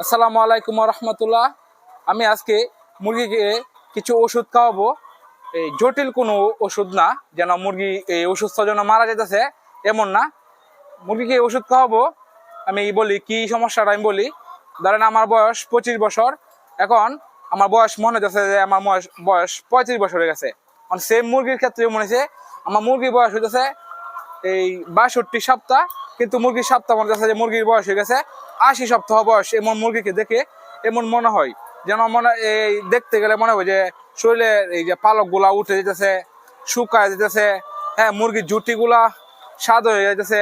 আসসালামু আলাইকুম রহমতুল্লাহ আমি আজকে মুরগিকে কিছু ওষুধ খাওয়াবো। এই জটিল কোনো ওষুধ না, যেন মুরগি এই ওষুধটার জন্য মারা যেতেছে এমন না। মুরগিকে ওষুধ খাওয়াবো। আমি বলি, কি সমস্যাটা আমি বলি? ধরেন আমার বয়স পঁচিশ বছর। এখন আমার বয়স মনে হচ্ছে যে আমার বয়স বয়স পঁয়ত্রিশ বছর হয়ে গেছে। সেম মুরগির ক্ষেত্রে মনে হচ্ছে আমার মুরগির বয়স হইতেছে এই বাষট্টি সপ্তাহ, কিন্তু মুরগির সপ্তাহ মনে হচ্ছে যে মুরগির বয়স হয়ে গেছে। আশি সপ্তাহ বয়স, এমন মুরগিকে দেখে এমন মনে হয়। যেন মনে এই দেখতে গেলে মনে হয় যে শরীরের এই যে পালকগুলা উঠে যেতেছে, শুকায় যেতেছে হ্যাঁ মুরগির জুটি গুলা স্বাদ হয়ে যাইতেছে।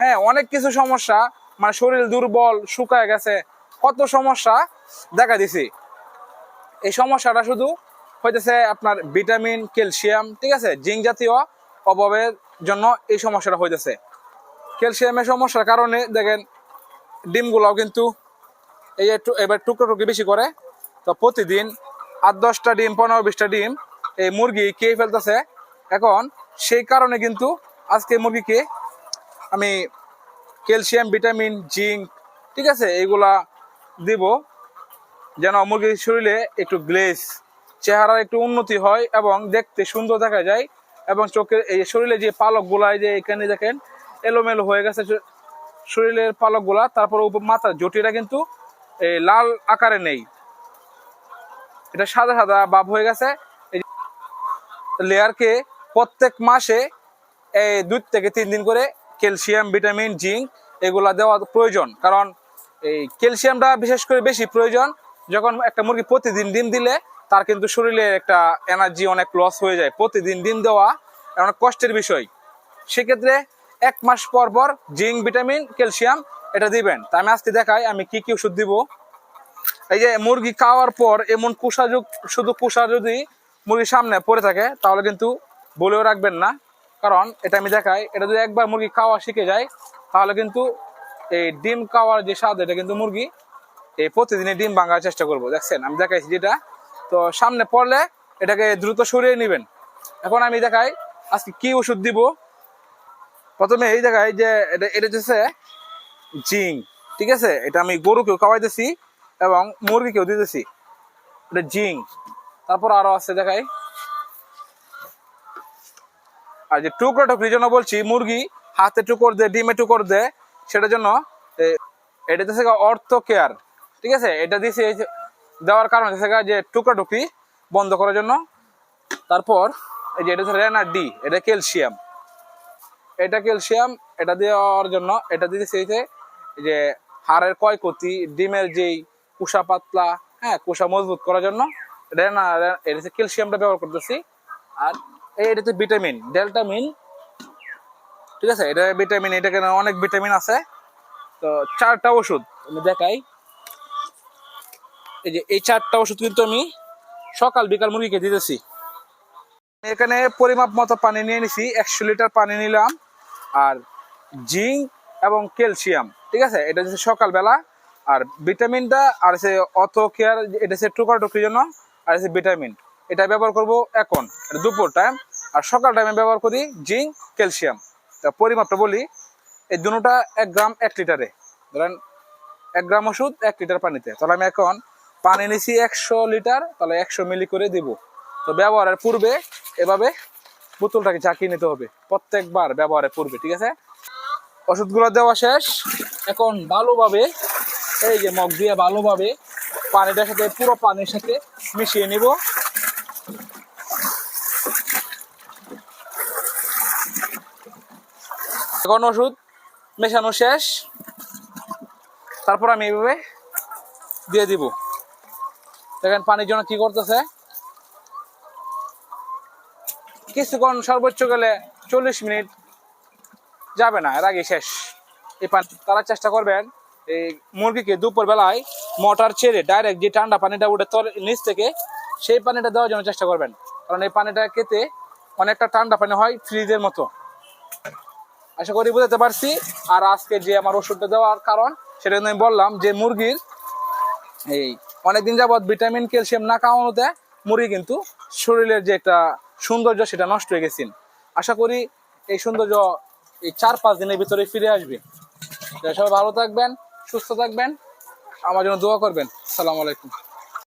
হ্যাঁ অনেক কিছু সমস্যা মানে শরীর দুর্বল, শুকায় গেছে। কত সমস্যা দেখা দিছি। এই সমস্যাটা শুধু হইতেছে আপনার ভিটামিন, ক্যালসিয়াম, ঠিক আছে জিঙ্ক জাতীয় অভাবের জন্য এই সমস্যাটা হইতেছে। ক্যালসিয়ামের সমস্যার কারণে দেখেন, ডিমগুলাও কিন্তু এই একটু, এবার টুকরো টুকরি বেশি করে। তো প্রতিদিন আট, দশটা ডিম, পনেরো, বিশটা ডিম এই মুরগি খেয়ে ফেলতেছে। এখন সেই কারণে কিন্তু আজকে মুরগিকে আমি ক্যালসিয়াম ভিটামিন জিঙ্ক ঠিক আছে, এইগুলা দিব যেন মুরগির শরীরে একটু গ্লেজ চেহারার একটু উন্নতি হয় এবং দেখতে সুন্দর দেখা যায়। এবং চোখের এই শরীরে যে পালকগুলা যে এখানে দেখেন, এলোমেলো হয়ে গেছে শরীরের পালকগুলা। তারপর মাথার জটিটা কিন্তু এই লাল আকারে নেই। এটা সাদা সাদা ভাব হয়ে গেছে। এই লেয়ারকে প্রত্যেক মাসে এই দুই থেকে তিন দিন করে ক্যালসিয়াম, ভিটামিন, জিঙ্ক এগুলা দেওয়া প্রয়োজন। কারণ এই ক্যালসিয়ামটা বিশেষ করে বেশি প্রয়োজন। যখন একটা মুরগি প্রতিদিন ডিম দিলে তার কিন্তু শরীরে একটা এনার্জি অনেক লস হয়ে যায়। প্রতিদিন ডিম দেওয়া অনেক কষ্টের বিষয়। সেক্ষেত্রে এক মাস পর পর জিঙ্ক, ভিটামিন, ক্যালসিয়াম এটা দিবেন। তা আমি আজকে দেখাই আমি কি কি ওষুধ দিব। এই যে মুরগি খাওয়ার পর এমন কুষা শুধু কুষা যদি মুরগির সামনে পড়ে থাকে, তাহলে কিন্তু বলেও রাখবেন না। কারণ এটা আমি দেখাই, এটা যদি একবার মুরগি খাওয়া শিখে যায়, তাহলে কিন্তু এই ডিম খাওয়ার যে স্বাদ, এটা কিন্তু মুরগি এই প্রতিদিনই ডিম ভাঙার চেষ্টা করব। দেখছেন, আমি দেখাইছি যেটা। তো সামনে পড়লে এটাকে দ্রুত সরিয়ে নেবেন। এখন আমি দেখাই, আজকে কি ওষুধ দিব? প্রথমে এই জায়গায় যে এটা এটা হচ্ছে জিং ঠিক আছে? এটা আমি গরুকেও খাওয়াইতেছি এবং মুরগিকেও দিতেছি। এটা জিং তারপর আরও আছে দেখাই। আর যে টুকরো টুকরির জন্য বলছি, মুরগি হাতে টুকর দে ডিমে টুকর দে সেটার জন্য এটা হচ্ছে অর্থ কেয়ার, ঠিক আছে? এটা দিয়েছি দেওয়ার কারণ হচ্ছে যে টুকরা টুকরি বন্ধ করার জন্য। তারপর এই যে এটা হচ্ছে রেনার ডি, এটা ক্যালসিয়াম। এটা ক্যালসিয়াম, এটা দেওয়ার জন্য এটা দিতেছি এই যে হাড়ের ক্ষয়ক্ষতি, ডিমের যেই কুষা পাতলা হ্যাঁ কুষা মজবুত করার জন্য এটা না এটা হচ্ছে ক্যালসিয়ামটা ব্যবহার করতেছি। আর এটা হচ্ছে ভিটামিন ডেল্টামিন ঠিক আছে, এটা ভিটামিন এটা কেন অনেক ভিটামিন আছে। তো চারটা ওষুধ আমি দেখাই। এই যে, এই চারটা ওষুধ কিন্তু আমি সকাল বিকাল মুরগিকে দিতেছি। এখানে পরিমাপ মতো পানি নিয়ে নিছি, একশো লিটার পানি নিলাম, আর জিঙ্ক এবং ক্যালসিয়াম, ঠিক আছে? এটা হচ্ছে সকালবেলা, আর ভিটামিনটা, আর হচ্ছে অথ কেয়ার, এটা হচ্ছে টুকরা টুকরির জন্য, আর হচ্ছে ভিটামিন। এটা ব্যবহার করব এখন দুপুর টাইম আর সকাল টাইমে ব্যবহার করি জিঙ্ক, ক্যালসিয়াম। তা পরিমাপটা বলি, এই দুটোটা এক গ্রাম এক লিটারে, ধরেন এক গ্রাম ওষুধ, এক লিটার পানিতে। তাহলে আমি এখন পানি নিছি একশো লিটার, তাহলে একশো মিলি করে দিব। তো ব্যবহারের পূর্বে এভাবে বোতলটাকে ঝাঁকিয়ে নিতে হবে, প্রত্যেকবার ব্যবহারের পূর্বে, ঠিক আছে? ওষুধগুলো দেওয়া শেষ। এখন ভালোভাবে, এই যে মগ দিয়ে ভালোভাবে পানিটার সাথে, পুরো পানির সাথে মিশিয়ে নিব। এখন ওষুধ মেশানো শেষ। তারপর আমি এইভাবে দিয়ে দিব। দেখেন পানির জন্য কি করতেছে? কিছুক্ষণ সর্বোচ্চ গেলে চল্লিশ মিনিট যাবে না, এর আগে শেষ। এই পানি তারা চেষ্টা করবেন, এই মুরগিকে দুপুর বেলায় মোটর ছেড়ে ডাইরেক্ট যে ঠান্ডা পানিটা উঠে তল নিচ থেকে, সেই পানিটা দেওয়ার জন্য চেষ্টা করবেন। কারণ এই পানিটা খেতে অনেকটা ঠান্ডা পানি হয় ফ্রিজের মতো। আশা করি বুঝতে পারছি। আর আজকে যে আমার ওষুধটা দেওয়ার কারণ, সেটা আমি বললাম যে মুরগির এই অনেকদিন যাবৎ ভিটামিন, ক্যালসিয়াম না খাওয়ানোতে মুড়ি কিন্তু শরীরের যে একটা সৌন্দর্য সেটা নষ্ট হয়ে গেছেন আশা করি এই সৌন্দর্য এই চার পাঁচ দিনের ভিতরে ফিরে আসবে। সবাই ভালো থাকবেন, সুস্থ থাকবেন, আমার জন্য দোয়া করবেন। সালাম আলাইকুম।